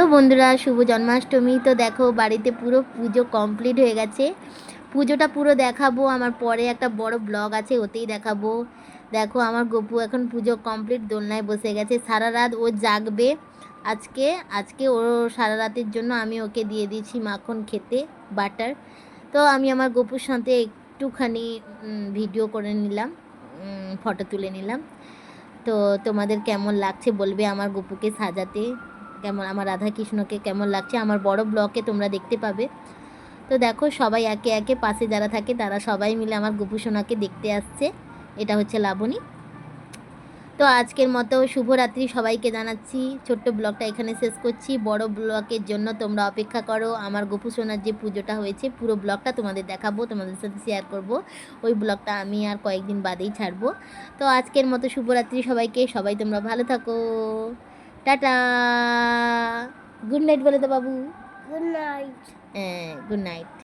Hello বন্ধুরা, শুভ জন্মাষ্টমী। তো দেখো, বাড়িতে পুরো পুজো কমপ্লিট হয়ে গেছে। পুজোটা পুরো দেখাবো। আমার পরে একটা বড় ব্লগ আছে, ওতেই দেখাবো। দেখো, আমার গপু এখন পুজো কমপ্লিট দোলনায় বসে গেছে। সারা রাত ও জাগবে আজকে। আজকে ও সারা রাতের জন্য আমি ওকে দিয়ে দিয়েছি মাখন খেতে বাটার তো আমি আমার গপুর সাথে একটুখানি ভিডিও করে নিলাম ফটো তুলে নিলাম। তো তোমাদের কেমন লাগছে বলবে আমার গপুকে সাজাতে। কেমন, আমার রাধা কৃষ্ণকে কেমন লাগছে? আমার বড় ব্লকে তোমরা দেখতে পাবে। তো দেখো, সবাই একে একে পাশে যারা থাকে, তারা সবাই মিলে আমার গপু সোনাকে দেখতে আসছে। এটা হচ্ছে লাবণী। তো আজকের মতো শুভরাত্রি সবাইকে জানাচ্ছি। ছোট্ট ব্লগটা এখানে শেষ করছি। বড় ব্লগের জন্য তোমরা অপেক্ষা করো। আমার গপু সোনার যে পুজোটা হয়েছে, পুরো ব্লগটা তোমাদের দেখাবো, তোমাদের সাথে শেয়ার করব। ওই ব্লগটা আমি আর কয়েকদিন বাদেই ছাড়বো। তো আজকের মতো শুভরাত্রি সবাইকে। সবাই তোমরা ভালো থাকো। টাটা। গুড নাইট বলে তো বাবু। গুড নাইট হ্যাঁ গুড নাইট